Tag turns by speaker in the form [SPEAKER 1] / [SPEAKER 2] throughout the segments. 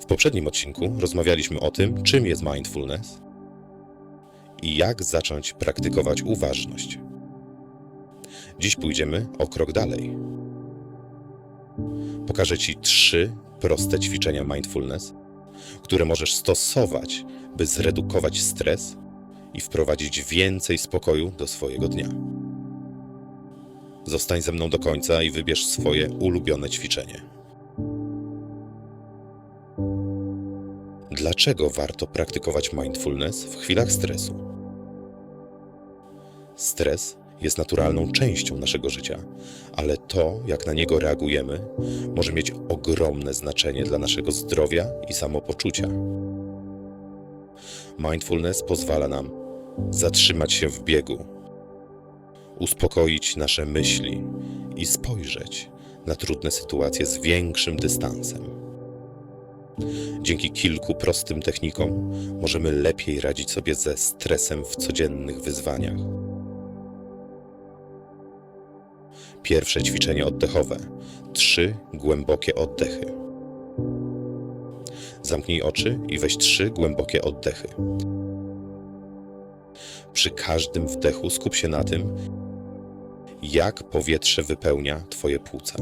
[SPEAKER 1] W poprzednim odcinku rozmawialiśmy o tym, czym jest mindfulness i jak zacząć praktykować uważność. Dziś pójdziemy o krok dalej. Pokażę Ci trzy proste ćwiczenia mindfulness, które możesz stosować, by zredukować stres i wprowadzić więcej spokoju do swojego dnia. Zostań ze mną do końca i wybierz swoje ulubione ćwiczenie. Dlaczego warto praktykować mindfulness w chwilach stresu? Stres jest naturalną częścią naszego życia, ale to, jak na niego reagujemy, może mieć ogromne znaczenie dla naszego zdrowia i samopoczucia. Mindfulness pozwala nam zatrzymać się w biegu, uspokoić nasze myśli i spojrzeć na trudne sytuacje z większym dystansem. Dzięki kilku prostym technikom możemy lepiej radzić sobie ze stresem w codziennych wyzwaniach. Pierwsze ćwiczenie oddechowe. Trzy głębokie oddechy. Zamknij oczy i weź trzy głębokie oddechy. Przy każdym wdechu skup się na tym, jak powietrze wypełnia Twoje płuca.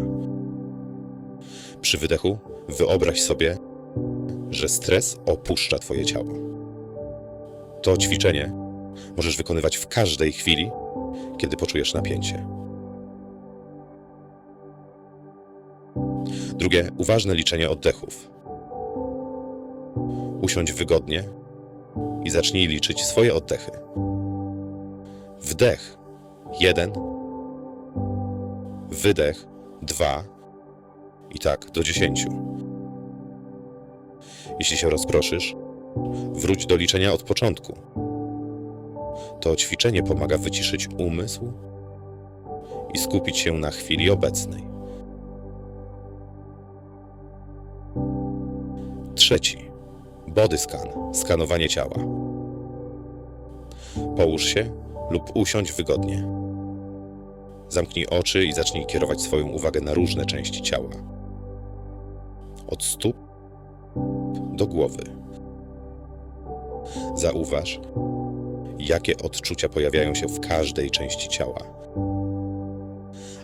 [SPEAKER 1] Przy wydechu wyobraź sobie, że stres opuszcza Twoje ciało. To ćwiczenie możesz wykonywać w każdej chwili, kiedy poczujesz napięcie. Drugie, uważne liczenie oddechów. Usiądź wygodnie i zacznij liczyć swoje oddechy. Wdech jeden, wydech dwa i tak do dziesięciu. Jeśli się rozproszysz, wróć do liczenia od początku. To ćwiczenie pomaga wyciszyć umysł i skupić się na chwili obecnej. Trzeci. Body scan. Skanowanie ciała. Połóż się lub usiądź wygodnie. Zamknij oczy i zacznij kierować swoją uwagę na różne części ciała. Od stóp do głowy. Zauważ, jakie odczucia pojawiają się w każdej części ciała.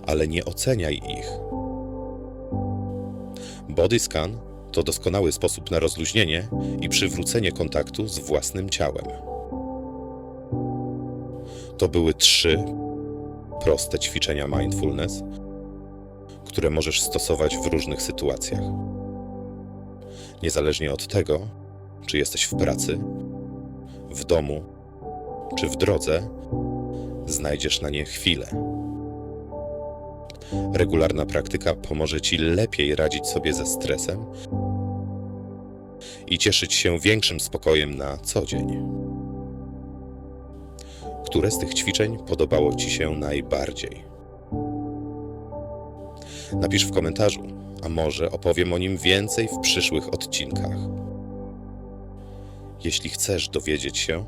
[SPEAKER 1] Ale nie oceniaj ich. Body scan to doskonały sposób na rozluźnienie i przywrócenie kontaktu z własnym ciałem. To były trzy proste ćwiczenia mindfulness, które możesz stosować w różnych sytuacjach. Niezależnie od tego, czy jesteś w pracy, w domu, czy w drodze, znajdziesz na nie chwilę. Regularna praktyka pomoże Ci lepiej radzić sobie ze stresem i cieszyć się większym spokojem na co dzień. Które z tych ćwiczeń podobało Ci się najbardziej? Napisz w komentarzu, a może opowiem o nim więcej w przyszłych odcinkach. Jeśli chcesz dowiedzieć się,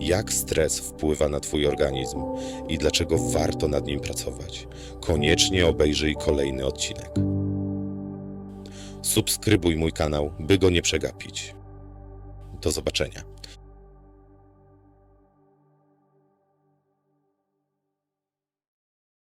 [SPEAKER 1] jak stres wpływa na Twój organizm i dlaczego warto nad nim pracować, koniecznie obejrzyj kolejny odcinek. Subskrybuj mój kanał, by go nie przegapić. Do zobaczenia.